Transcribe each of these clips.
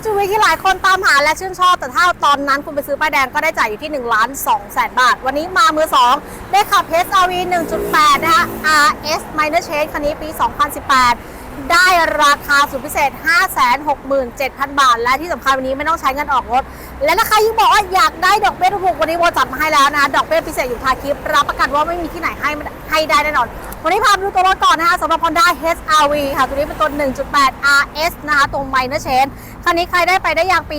SUV ที่หลายคนตามหาและชื่นชอบ แต่ถ้าตอนนั้นคุณไปซื้อป้ายแดงก็ได้จ่ายอยู่ที่1ล้าน2แสนบาท วันนี้มามือ 2 ได้ขับ SUV 1.8 นะคะ RS Minor Change คันนี้ปี 2018 ได้ราคาสุดพิเศษ 567,000 บาท และที่สำคัญวันนี้ไม่ต้องใช้เงินออกรถ และราคายิ่งบอกว่าอยากได้ดอกเบี้ยถูกวันนี้โบจัดมาให้แล้วนะ ดอกเบี้ยพิเศษอยู่ทายคลิป รับประกันว่าไม่มีที่ไหนให้ให้ได้แน่นอน วันนี้พาไปดูตัวรถก่อนนะคะสำหรับ Honda HRV ค่ะ ตัวนี้เป็นตัว 1.8 RS นะคะตัว Minor Change คันนี้ใครได้ไปได้อย่างปี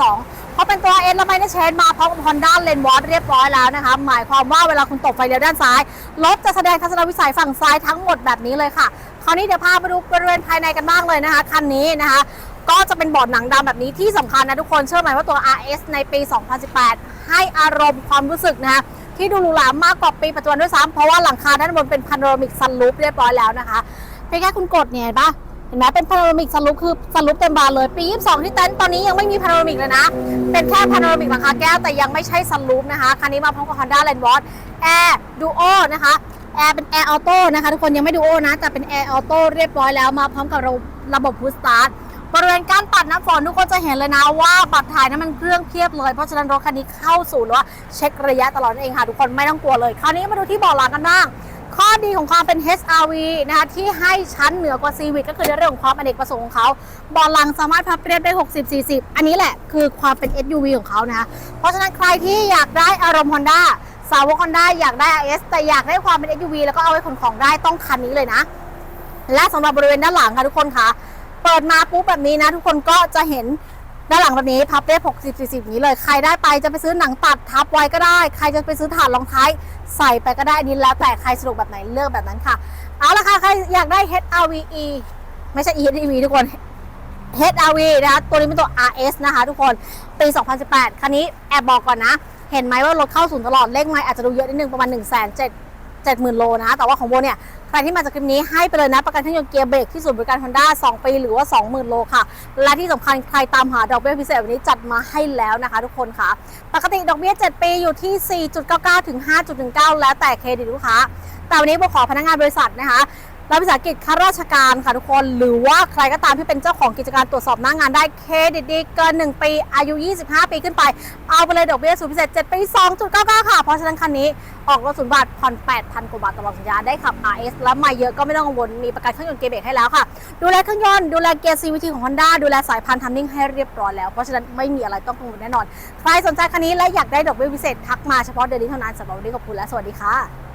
2022 เพราะเป็นตัว S และ Minor Change มาพร้อมกับ Honda Lane Watch เรียบร้อยแล้วนะคะหมายความว่าเวลาคุณตกไฟเลี้ยวด้านซ้ายรถจะแสดงทัศนวิสัยฝั่งซ้ายทั้งหมดแบบนี้เลยค่ะคราวนี้เดี๋ยวพาไปดูบริเวณภายในกันบ้างเลยนะคะคันนี้นะคะก็จะเป็นบอร์ดหนังดำแบบนี้ที่สำคัญนะทุกคนเชื่อไหมว่าตัว RS ในปี 2018 ให้อารมณ์ความรู้สึกนะคะที่ดูหรูหรามากกว่าปีปัจจุบันด้วยซ้ำเพราะว่าหลังคาด้านบนเป็นพาโนรามิกซันรูฟเรียบร้อยแล้วนะคะเพียงแค่คุณกดเนี่ยเห็นปะ เห็นไหมเป็นพาโนรามิกซันรูฟคือซันรูฟเต็มบานเลย ปี22ที่เต็นท์ตอนนี้ยังไม่มีพาโนรามิกเลยนะ เป็นแค่พาโนรามิกหลังคาแก้วแต่ยังไม่ใช่ซันรูฟนะคะ คันนี้มาพร้อมกับ Honda Land Watch Air Duo นะคะแอร์เป็น Air Auto นะคะ ทุกคนยังไม่ดูโอนะ แต่เป็น Air Auto เรียบร้อยแล้วมาพร้อมกับระบบระบบ Push Start บริเวณการปัดน้ำฝนทุกคนจะเห็นเลยนะว่าบัตรถ่ายน้ำมันเครื่องเพียบเลย เพราะฉะนั้นรถคันนี้เข้าสู่หรือว่าเช็คระยะตลอดนั่นเองค่ะ ทุกคนไม่ต้องกลัวเลย คราวนี้มาดูที่เบาะหลังกันบ้าง อดีของความเป็น HRV นะคะที่ให้ชั้นเหนือกว่า Civic ก็คือในเรื่องของความอเนกประสงค์ของเขาบาะหลังสามารถพับเรียบได้ 60-40 อันนี้แหละคือความเป็น SUV ของเขานะคะเพราะฉะนั้นใครที่อยากได้อารมณ์ Honda สาวก Honda อยากได้ RS แต่อยากได้ความเป็น SUV แล้วก็เอาไว้ขนของได้ต้องคันนี้เลยนะ และสำหรับบริเวณด้านหลังค่ะทุกคนค่ะ เปิดมาปุ๊บแบบนี้นะ ทุกคนก็จะเห็น ด้านหลังแบบนี้พับได้ 60 40นี้เลย ใครได้ไปจะไปซื้อหนังตัดทับไว้ก็ได้ ใครจะไปซื้อถาดรองท้ายใส่ไปก็ได้นี้แล้วแต่ใครสะดวกแบบไหนเลือกแบบนั้นค่ะ เอาละค่ะ ใครอยากได้ HRVE ไม่ใช่ EHEV ทุกคน HRV นะคะตัวนี้เป็นตัว RS นะคะทุกคนปี 2018 คันนี้แอบบอกก่อนนะ เห็นไหมว่ารถเข้าศูนย์ตลอดเลขไม่อาจจะดูเยอะนิดนึงประมาณ 1 7 0 0 0 0 โลนะ แต่ว่าของโบเนี่ย ใครที่มาจากคลิปนี้ให้ไปเลยนะ ประกันเครื่องยนต์เกียร์เบรกที่ศูนย์บริการ Honda 2 ปีหรือว่า 20,000 โลค่ะ และที่สำคัญใครตามหาดอกเบี้ยพิเศษวันนี้จัดมาให้แล้วนะคะ ทุกคนค่ะ ปกติดอกเบี้ย 7 ปีอยู่ที่ 4.99 ถึง 5.19 แล้วแต่เครดิตลูกค้า แต่วันนี้โบขอพนักงานบริษัทนะคะ รัฐวิสาหกิจข้าราชการค่ะทุกคน หรือว่าใครก็ตามที่เป็นเจ้าของกิจการตรวจสอบหน้างานได้เครดิตดีเกิน 1 ปี อายุ 25 ปีขึ้นไป เอาไปเลยดอกเบี้ยสูงพิเศษ 7 ปี 2.99 ค่ะ เพราะฉะนั้นคันนี้ออกรถศูนย์บาทผ่อน 8,000 กว่าบาทตลอดสัญญาได้ขับ RS แล้วมาเยอะก็ไม่ต้องกังวลมีประกันเครื่องยนต์เกียร์เบรกให้แล้วค่ะ ดูแลเครื่องยนต์ดูแลเกียร์ CVT ของ Honda ดูแลสายพันธุ์ทัมมิ่งให้เรียบร้อยแล้วเพราะฉะนั้นไม่มีอะไรต้องกังวลแน่นอน ใครสนใจคันนี้และอยากได้ดอกเบี้ยพิเศษทักมาเฉพาะเดือนนี้เท่านั้นสำหรับวันนี้ขอบคุณและสวัสดีค่ะ